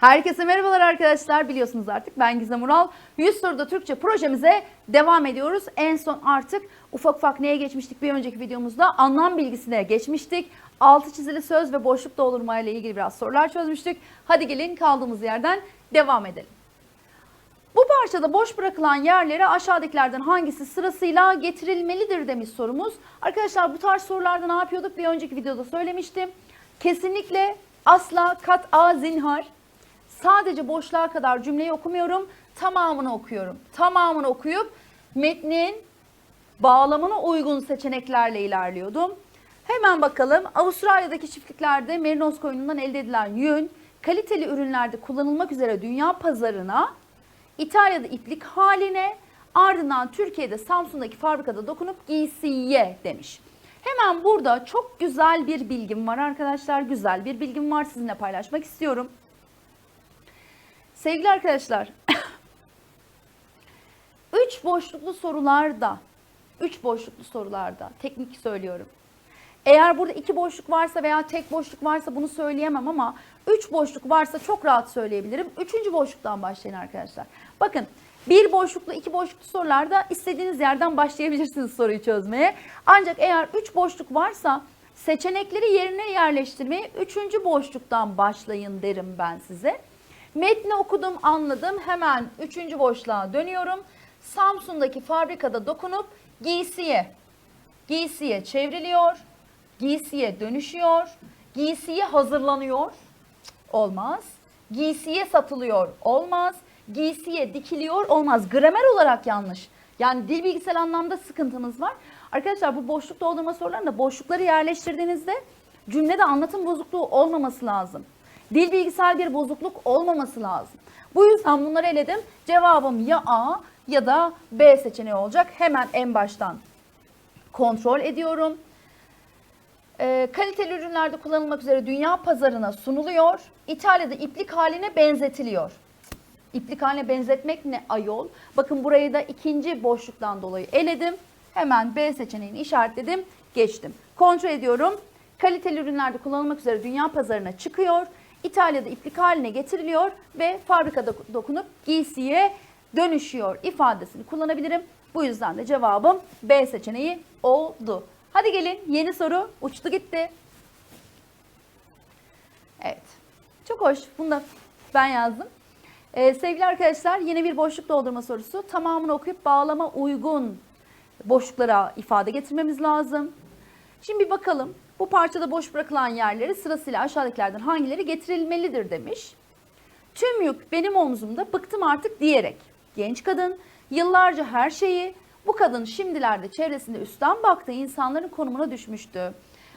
Herkese merhabalar arkadaşlar. Biliyorsunuz artık ben Gizem Ural. 100 soruda Türkçe projemize devam ediyoruz. En son artık ufak ufak neye geçmiştik bir önceki videomuzda? Anlam bilgisine geçmiştik. Altı çizili söz ve boşluk doldurma ile ilgili biraz sorular çözmüştük. Hadi gelin kaldığımız yerden devam edelim. Bu parçada boş bırakılan yerlere aşağıdakilerden hangisi sırasıyla getirilmelidir demiş sorumuz. Arkadaşlar bu tarz sorularda ne yapıyorduk? Bir önceki videoda söylemiştim. Kesinlikle asla kat a zinhar sadece boşluğa kadar cümleyi okumuyorum. Tamamını okuyorum. Tamamını okuyup metnin bağlamına uygun seçeneklerle ilerliyordum. Hemen bakalım. Avustralya'daki çiftliklerde merinos koyunundan elde edilen yün kaliteli ürünlerde kullanılmak üzere dünya pazarına İtalya'da iplik haline ardından Türkiye'de Samsun'daki fabrikada dokunup giysiye demiş. Hemen burada çok güzel bir bilgim var arkadaşlar. Güzel bir bilgim var sizinle paylaşmak istiyorum. Sevgili arkadaşlar, üç boşluklu sorularda, üç boşluklu sorularda teknik söylüyorum. Eğer burada iki boşluk varsa veya tek boşluk varsa bunu söyleyemem ama üç boşluk varsa çok rahat söyleyebilirim. Üçüncü boşluktan başlayın arkadaşlar. Bakın bir boşluklu, iki boşluklu sorularda istediğiniz yerden başlayabilirsiniz soruyu çözmeye. Ancak eğer üç boşluk varsa seçenekleri yerine yerleştirmeye üçüncü boşluktan başlayın derim ben size. Metni okudum, anladım. Hemen üçüncü boşluğa dönüyorum. Samsun'daki fabrikada dokunup giysiye, giysiye çevriliyor, giysiye dönüşüyor, giysiye hazırlanıyor. Olmaz. Giysiye satılıyor. Olmaz. Giysiye dikiliyor. Olmaz. Gramer olarak yanlış. Yani dil bilgisel anlamda sıkıntınız var. Arkadaşlar bu boşluk doldurma sorularında boşlukları yerleştirdiğinizde cümlede anlatım bozukluğu olmaması lazım. Dil bilgisel bir bozukluk olmaması lazım. Bu yüzden bunları eledim. Cevabım ya A ya da B seçeneği olacak. Hemen en baştan kontrol ediyorum. Ee, kaliteli ürünlerde kullanılmak üzere dünya pazarına sunuluyor. İtalya'da iplik haline benzetiliyor. İplik haline benzetmek ne ayol? Bakın burayı da ikinci boşluktan dolayı eledim. Hemen B seçeneğini işaretledim. Geçtim. Kontrol ediyorum. Kaliteli ürünlerde kullanılmak üzere dünya pazarına çıkıyor. İtalya'da iplik haline getiriliyor ve fabrikada dokunup giysiye dönüşüyor ifadesini kullanabilirim. Bu yüzden de cevabım B seçeneği oldu. Hadi gelin yeni soru uçtu gitti. Evet. Çok hoş. Bunu da ben yazdım. Ee, sevgili arkadaşlar yine bir boşluk doldurma sorusu. Tamamını okuyup bağlama uygun boşluklara ifade getirmemiz lazım. Şimdi bir bakalım. Bu parçada boş bırakılan yerleri sırasıyla aşağıdakilerden hangileri getirilmelidir demiş. Tüm yük benim omzumda bıktım artık diyerek. Genç kadın yıllarca her şeyi bu kadın şimdilerde çevresinde üstten baktığı insanların konumuna düşmüştü.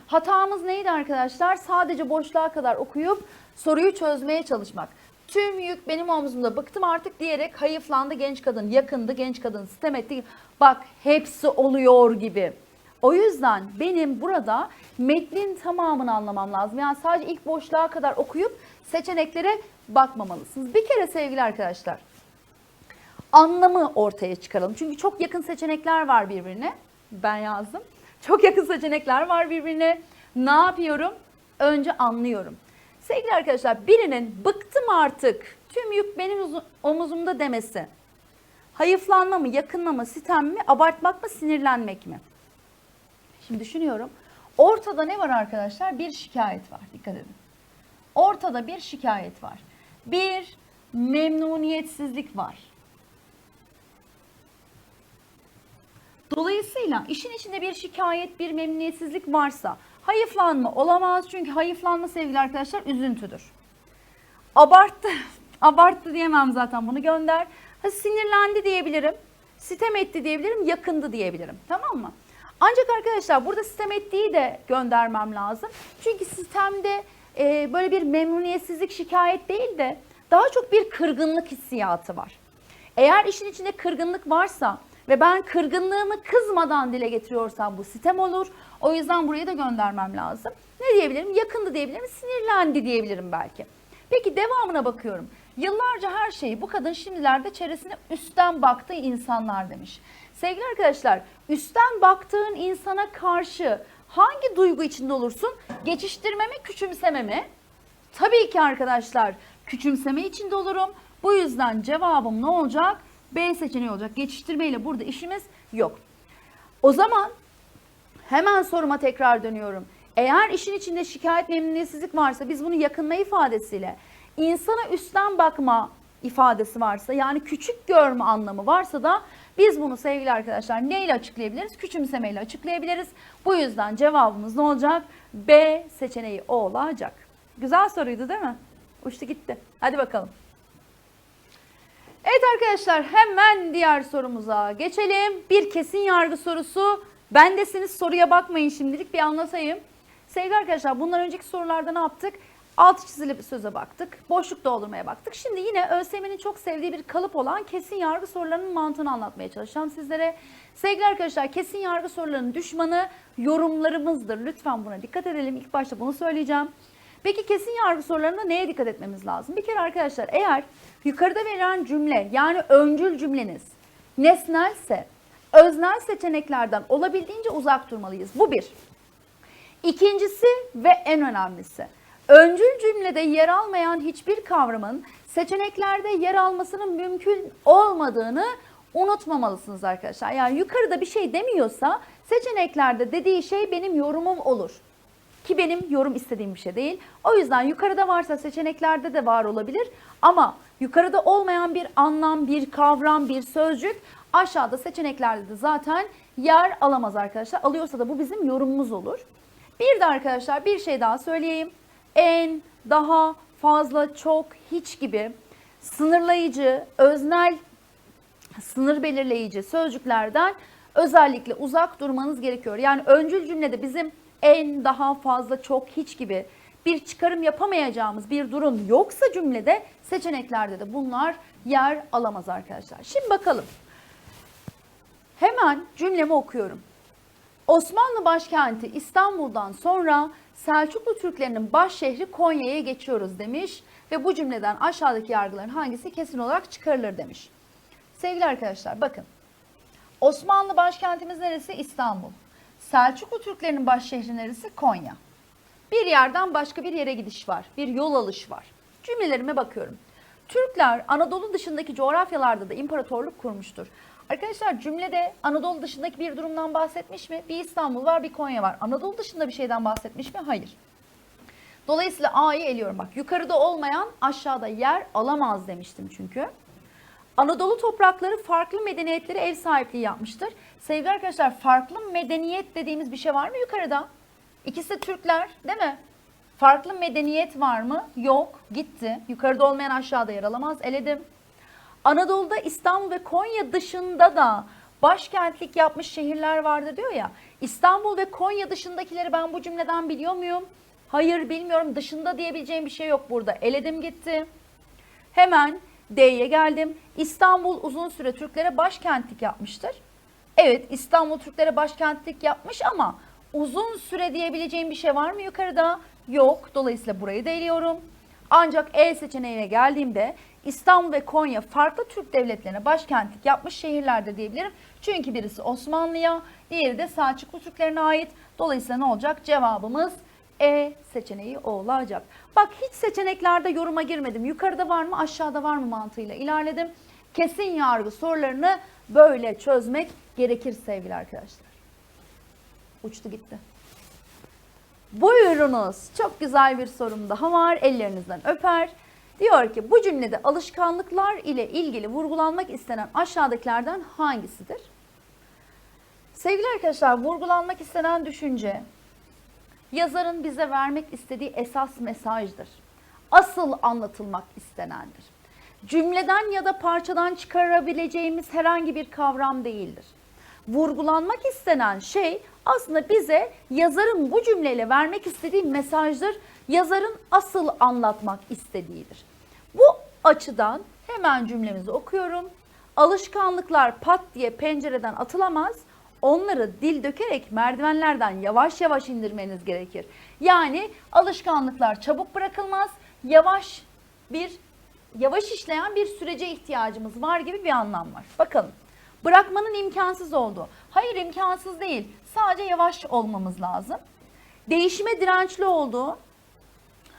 Hatamız neydi arkadaşlar? Sadece boşluğa kadar okuyup soruyu çözmeye çalışmak. Tüm yük benim omzumda bıktım artık diyerek hayıflandı genç kadın, yakındı genç kadın, sitem etti. Bak hepsi oluyor gibi. O yüzden benim burada metnin tamamını anlamam lazım. Yani sadece ilk boşluğa kadar okuyup seçeneklere bakmamalısınız. Bir kere sevgili arkadaşlar anlamı ortaya çıkaralım. Çünkü çok yakın seçenekler var birbirine. Ben yazdım. Çok yakın seçenekler var birbirine. Ne yapıyorum? Önce anlıyorum. Sevgili arkadaşlar birinin bıktım artık tüm yük benim uzu- omuzumda demesi. Hayıflanma mı, yakınma mı, sitem mi, abartmak mı, sinirlenmek mi? Şimdi düşünüyorum. Ortada ne var arkadaşlar? Bir şikayet var. Dikkat edin. Ortada bir şikayet var. Bir memnuniyetsizlik var. Dolayısıyla işin içinde bir şikayet, bir memnuniyetsizlik varsa hayıflanma olamaz. Çünkü hayıflanma sevgili arkadaşlar üzüntüdür. Abarttı. Abarttı diyemem zaten bunu gönder. Ha, sinirlendi diyebilirim. Sitem etti diyebilirim. Yakındı diyebilirim. Tamam mı? Ancak arkadaşlar burada sitem ettiği de göndermem lazım. Çünkü sistemde e, böyle bir memnuniyetsizlik şikayet değil de daha çok bir kırgınlık hissiyatı var. Eğer işin içinde kırgınlık varsa ve ben kırgınlığımı kızmadan dile getiriyorsam bu sitem olur. O yüzden buraya da göndermem lazım. Ne diyebilirim? Yakındı diyebilirim, sinirlendi diyebilirim belki. Peki devamına bakıyorum. Yıllarca her şeyi bu kadın şimdilerde çevresine üstten baktığı insanlar demiş. Sevgili arkadaşlar, üstten baktığın insana karşı hangi duygu içinde olursun? Geçiştirme mi, küçümseme mi? Tabii ki arkadaşlar küçümseme içinde olurum. Bu yüzden cevabım ne olacak? B seçeneği olacak. Geçiştirmeyle burada işimiz yok. O zaman hemen soruma tekrar dönüyorum. Eğer işin içinde şikayet memnuniyetsizlik varsa biz bunu yakınma ifadesiyle insana üstten bakma ifadesi varsa yani küçük görme anlamı varsa da biz bunu sevgili arkadaşlar neyle açıklayabiliriz? Küçümsemeyle açıklayabiliriz. Bu yüzden cevabımız ne olacak? B seçeneği olacak. Güzel soruydu değil mi? Uçtu gitti. Hadi bakalım. Evet arkadaşlar hemen diğer sorumuza geçelim. Bir kesin yargı sorusu. Bendesiniz soruya bakmayın şimdilik bir anlatayım. Sevgili arkadaşlar bundan önceki sorularda ne yaptık? Altı çizili bir söze baktık. Boşluk doldurmaya baktık. Şimdi yine ÖSYM'nin çok sevdiği bir kalıp olan kesin yargı sorularının mantığını anlatmaya çalışacağım sizlere. Sevgili arkadaşlar kesin yargı sorularının düşmanı yorumlarımızdır. Lütfen buna dikkat edelim. İlk başta bunu söyleyeceğim. Peki kesin yargı sorularında neye dikkat etmemiz lazım? Bir kere arkadaşlar eğer yukarıda verilen cümle yani öncül cümleniz nesnelse öznel seçeneklerden olabildiğince uzak durmalıyız. Bu bir. İkincisi ve en önemlisi. Öncül cümlede yer almayan hiçbir kavramın seçeneklerde yer almasının mümkün olmadığını unutmamalısınız arkadaşlar. Yani yukarıda bir şey demiyorsa seçeneklerde dediği şey benim yorumum olur. Ki benim yorum istediğim bir şey değil. O yüzden yukarıda varsa seçeneklerde de var olabilir. Ama yukarıda olmayan bir anlam, bir kavram, bir sözcük aşağıda seçeneklerde de zaten yer alamaz arkadaşlar. Alıyorsa da bu bizim yorumumuz olur. Bir de arkadaşlar bir şey daha söyleyeyim. En, daha, fazla, çok, hiç gibi sınırlayıcı, öznel, sınır belirleyici sözcüklerden özellikle uzak durmanız gerekiyor. Yani öncül cümlede bizim en, daha, fazla, çok, hiç gibi bir çıkarım yapamayacağımız bir durum yoksa cümlede seçeneklerde de bunlar yer alamaz arkadaşlar. Şimdi bakalım. Hemen cümlemi okuyorum. Osmanlı başkenti İstanbul'dan sonra Selçuklu Türklerinin baş şehri Konya'ya geçiyoruz demiş ve bu cümleden aşağıdaki yargıların hangisi kesin olarak çıkarılır demiş. Sevgili arkadaşlar bakın. Osmanlı başkentimiz neresi? İstanbul. Selçuklu Türklerinin baş şehri neresi? Konya. Bir yerden başka bir yere gidiş var. Bir yol alış var. Cümlelerime bakıyorum. Türkler Anadolu dışındaki coğrafyalarda da imparatorluk kurmuştur. Arkadaşlar cümlede Anadolu dışındaki bir durumdan bahsetmiş mi? Bir İstanbul var, bir Konya var. Anadolu dışında bir şeyden bahsetmiş mi? Hayır. Dolayısıyla A'yı eliyorum. Bak yukarıda olmayan aşağıda yer alamaz demiştim çünkü. Anadolu toprakları farklı medeniyetlere ev sahipliği yapmıştır. Sevgili arkadaşlar farklı medeniyet dediğimiz bir şey var mı yukarıda? İkisi de Türkler değil mi? Farklı medeniyet var mı? Yok. Gitti. Yukarıda olmayan aşağıda yer alamaz. Eledim. Anadolu'da İstanbul ve Konya dışında da başkentlik yapmış şehirler vardır diyor ya. İstanbul ve Konya dışındakileri ben bu cümleden biliyor muyum? Hayır bilmiyorum. Dışında diyebileceğim bir şey yok burada. Eledim gitti. Hemen D'ye geldim. İstanbul uzun süre Türklere başkentlik yapmıştır. Evet İstanbul Türklere başkentlik yapmış ama uzun süre diyebileceğim bir şey var mı yukarıda? Yok. Dolayısıyla burayı da eliyorum. Ancak E seçeneğine geldiğimde İstanbul ve Konya farklı Türk devletlerine başkentlik yapmış şehirlerde diyebilirim. Çünkü birisi Osmanlı'ya, diğeri de Selçuklu Türklerine ait. Dolayısıyla ne olacak? Cevabımız E seçeneği olacak. Bak hiç seçeneklerde yoruma girmedim. Yukarıda var mı aşağıda var mı mantığıyla ilerledim. Kesin yargı sorularını böyle çözmek gerekir sevgili arkadaşlar. Uçtu gitti. Buyurunuz. Çok güzel bir sorum daha var. Ellerinizden öper. Diyor ki bu cümlede alışkanlıklar ile ilgili vurgulanmak istenen aşağıdakilerden hangisidir? Sevgili arkadaşlar vurgulanmak istenen düşünce yazarın bize vermek istediği esas mesajdır. Asıl anlatılmak istenendir. Cümleden ya da parçadan çıkarabileceğimiz herhangi bir kavram değildir. Vurgulanmak istenen şey aslında bize yazarın bu cümleyle vermek istediği mesajdır. Yazarın asıl anlatmak istediğidir. Bu açıdan hemen cümlemizi okuyorum. Alışkanlıklar pat diye pencereden atılamaz. Onları dil dökerek merdivenlerden yavaş yavaş indirmeniz gerekir. Yani alışkanlıklar çabuk bırakılmaz. Yavaş bir yavaş işleyen bir sürece ihtiyacımız var gibi bir anlam var. Bakalım. Bırakmanın imkansız olduğu. Hayır imkansız değil. Sadece yavaş olmamız lazım. Değişime dirençli olduğu.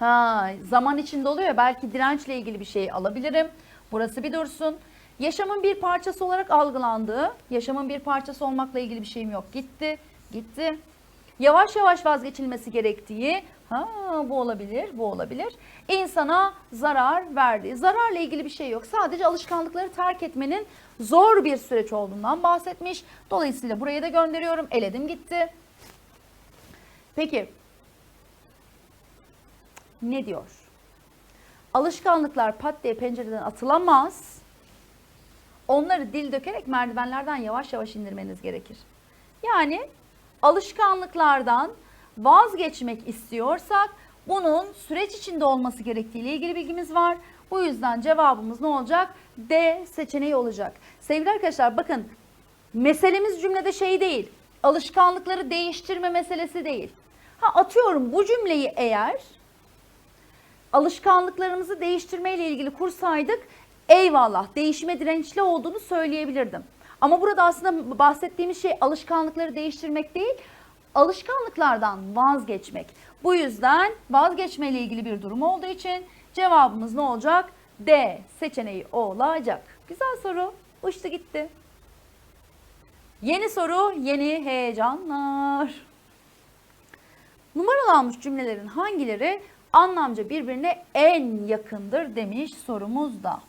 Ha, zaman içinde oluyor ya belki dirençle ilgili bir şey alabilirim. Burası bir dursun. Yaşamın bir parçası olarak algılandığı, yaşamın bir parçası olmakla ilgili bir şeyim yok. Gitti, gitti. Yavaş yavaş vazgeçilmesi gerektiği, ha bu olabilir, bu olabilir. İnsana zarar verdi. Zararla ilgili bir şey yok. Sadece alışkanlıkları terk etmenin zor bir süreç olduğundan bahsetmiş. Dolayısıyla burayı da gönderiyorum. Eledim gitti. Peki ne diyor? Alışkanlıklar pat diye pencereden atılamaz. Onları dil dökerek merdivenlerden yavaş yavaş indirmeniz gerekir. Yani alışkanlıklardan vazgeçmek istiyorsak bunun süreç içinde olması gerektiği ile ilgili bilgimiz var. Bu yüzden cevabımız ne olacak? D seçeneği olacak. Sevgili arkadaşlar bakın meselemiz cümlede şey değil. Alışkanlıkları değiştirme meselesi değil. Ha atıyorum bu cümleyi eğer alışkanlıklarımızı değiştirmeyle ilgili kursaydık eyvallah değişime dirençli olduğunu söyleyebilirdim. Ama burada aslında bahsettiğimiz şey alışkanlıkları değiştirmek değil, alışkanlıklardan vazgeçmek. Bu yüzden vazgeçmeyle ilgili bir durum olduğu için cevabımız ne olacak? D seçeneği olacak. Güzel soru. Uçtu gitti. Yeni soru, yeni heyecanlar. Numaralanmış cümlelerin hangileri anlamca birbirine en yakındır demiş sorumuzda.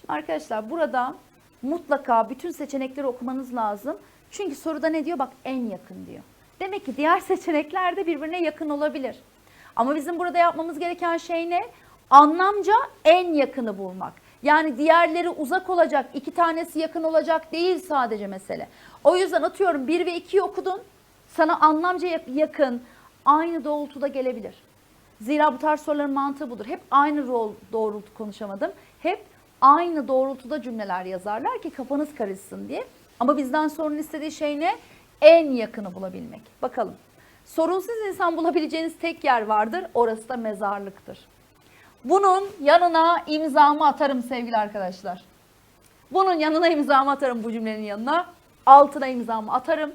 Şimdi arkadaşlar burada mutlaka bütün seçenekleri okumanız lazım. Çünkü soruda ne diyor? Bak en yakın diyor. Demek ki diğer seçenekler de birbirine yakın olabilir. Ama bizim burada yapmamız gereken şey ne? Anlamca en yakını bulmak. Yani diğerleri uzak olacak, iki tanesi yakın olacak değil sadece mesele. O yüzden atıyorum 1 ve 2'yi okudun. Sana anlamca yakın, aynı doğrultuda gelebilir. Zira bu tarz soruların mantığı budur. Hep aynı rol doğrultu konuşamadım. Hep aynı doğrultuda cümleler yazarlar ki kafanız karışsın diye. Ama bizden sorunun istediği şey ne? En yakını bulabilmek. Bakalım. Sorunsuz insan bulabileceğiniz tek yer vardır. Orası da mezarlıktır. Bunun yanına imzamı atarım sevgili arkadaşlar. Bunun yanına imzamı atarım bu cümlenin yanına. Altına imzamı atarım.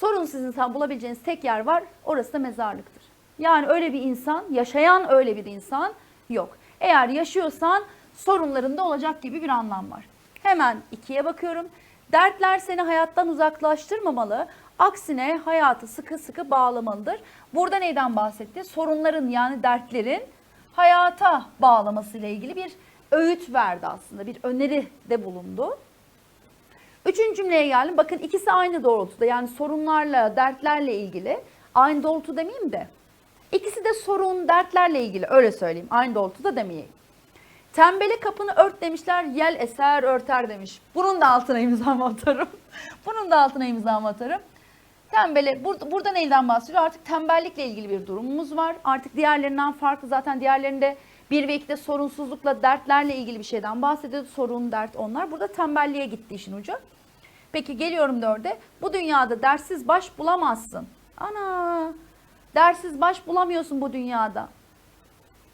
Sorunsuz insan bulabileceğiniz tek yer var. Orası da mezarlıktır. Yani öyle bir insan, yaşayan öyle bir insan yok. Eğer yaşıyorsan sorunlarında olacak gibi bir anlam var. Hemen ikiye bakıyorum. Dertler seni hayattan uzaklaştırmamalı. Aksine hayatı sıkı sıkı bağlamalıdır. Burada neyden bahsetti? Sorunların yani dertlerin hayata bağlamasıyla ilgili bir öğüt verdi aslında. Bir öneri de bulundu. Üçüncü cümleye geldim. Bakın ikisi aynı doğrultuda. Yani sorunlarla, dertlerle ilgili. Aynı doğrultu demeyeyim de. İkisi de sorun, dertlerle ilgili. Öyle söyleyeyim. Aynı doğrultuda demeyeyim. Tembele kapını ört demişler, yel eser örter demiş. Bunun da altına imzamı atarım. Bunun da altına imzamı atarım. Tembele, burada, burada neyden bahsediyor? Artık tembellikle ilgili bir durumumuz var. Artık diğerlerinden farklı. Zaten diğerlerinde 1 ve 2'de sorunsuzlukla, dertlerle ilgili bir şeyden bahsediyor. Sorun, dert onlar. Burada tembelliğe gitti işin ucu. Peki geliyorum dörde. Bu dünyada dersiz baş bulamazsın. Ana! Dersiz baş bulamıyorsun bu dünyada.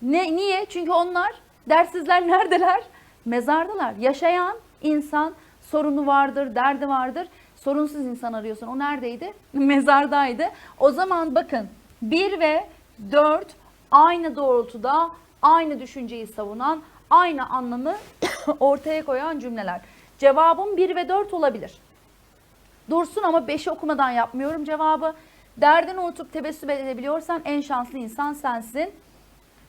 Ne, niye? Çünkü onlar dersizler neredeler? Mezardalar. Yaşayan insan sorunu vardır, derdi vardır. Sorunsuz insan arıyorsun. O neredeydi? Mezardaydı. O zaman bakın 1 ve 4 aynı doğrultuda aynı düşünceyi savunan, aynı anlamı ortaya koyan cümleler. Cevabım 1 ve 4 olabilir. Dursun ama 5'i okumadan yapmıyorum cevabı. Derdini unutup tebessüm edebiliyorsan en şanslı insan sensin.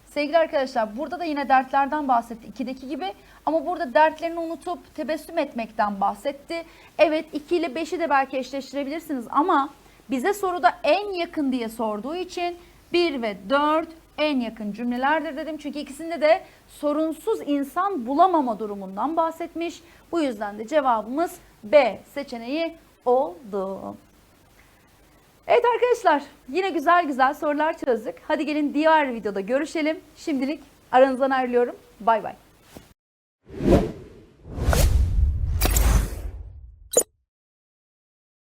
Sevgili arkadaşlar burada da yine dertlerden bahsetti 2'deki gibi ama burada dertlerini unutup tebessüm etmekten bahsetti. Evet 2 ile 5'i de belki eşleştirebilirsiniz ama bize soruda en yakın diye sorduğu için 1 ve 4 en yakın cümlelerdir dedim. Çünkü ikisinde de sorunsuz insan bulamama durumundan bahsetmiş. Bu yüzden de cevabımız B seçeneği oldu. Evet arkadaşlar yine güzel güzel sorular çözdük. Hadi gelin diğer videoda görüşelim. Şimdilik aranızdan ayrılıyorum. Bay bay.